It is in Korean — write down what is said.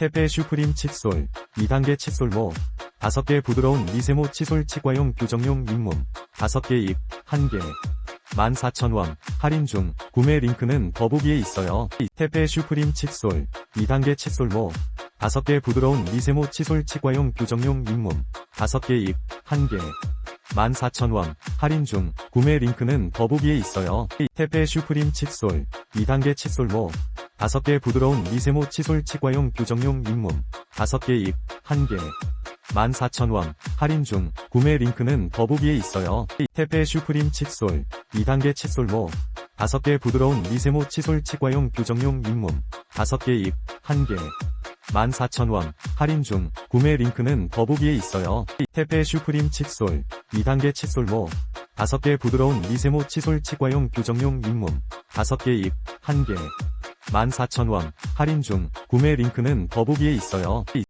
테페 슈프림 칫솔 2단계 칫솔 모 5개 부드러운 미세모 칫솔 치과용 교정용 잇몸 5개 입 1개 14,000원 할인 중 구매 링크는 더보기에 있어요. 테페 슈프림 칫솔 2단계 칫솔 모 5개 부드러운 미세모 칫솔 치과용 교정용 잇몸 5개 입 1개 14,000원 할인 중 구매 링크는 더보기에 있어요. 테페 슈프림 칫솔 2단계 칫솔 모 5개 부드러운 미세모 칫솔 치과용 교정용 잇몸 5개 입 1개. 14,000원 할인 중. 구매 링크는 더보기에 있어요. 테페 슈프림 칫솔 2단계 칫솔모. 5개 부드러운 미세모 칫솔 치과용 교정용 잇몸 5개 입 1개. 14,000원 할인 중. 구매 링크는 더보기에 있어요. 테페 슈프림 칫솔 2단계 칫솔모. 5개 부드러운 미세모 칫솔 치과용 교정용 잇몸 5개 입 1개 14,000원 할인 중 구매 링크는 더보기에 있어요.